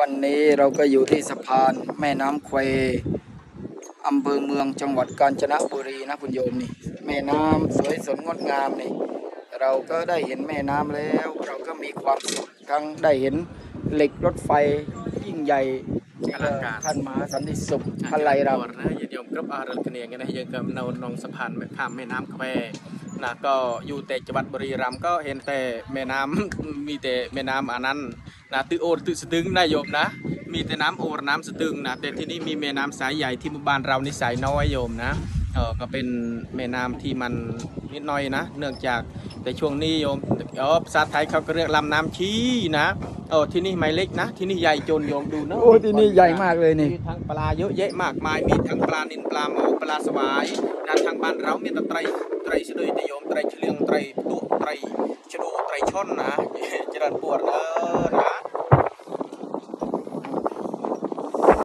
วันนี้เราก็อยู่ที่สะพานแม่น้ำเควอำเภอเมืองจังหวัดกาญจนบุรีนะคุณโยมนี่ แม่น้ำสวยสดงดงามนี่ เราก็ได้เห็นแม่น้ำแล้ว เราก็มีความสุขทั้งได้เห็นเหล็กรถไฟยิ่งใหญ่ ท่านมหาสันติสุขท่านไรเรา นะยโยมกรับอารักเนียงนะยังกับนนองสะพานข้ามแม่น้ำแควนะก็อยู่แต่จังหวัดบุรีรัมย์ก็เห็นแต่แม่น้ำมีแต่แม่น้ำอันนั้น นะตื้อโอดตื้อสตึงนะโยมนะ มีแต่น้ำโอรน้ำสตึงนะแต่ที่นี่มีแม่น้ำสายใหญ่ที่หมู่บ้านเรานี่สายน้อยโยมนะเออก็เป็นแม่น้ำที่มันนิดหน่อยนะ เนื่องจากแต่ช่วงนี้โยมเออภาษาไทยเขาก็เรียกลำน้ำชี้นะเออที่นี่ไม่เล็กนะ ที่นี่ใหญ่จนโยมดูนะโอ้ที่นี่ใหญ่มากเลยนี่มีทั้งปลาเยอะแยะมากมายมีทั้งปลานิลปลาหมอปลาสวายนะทางบ้านเรามีแต่ไตรไตรสะดุยแตโยมไตรเฉลียงไตรตุไตรชะโดไตรช่อนนะเจ ริญปวดเออนะ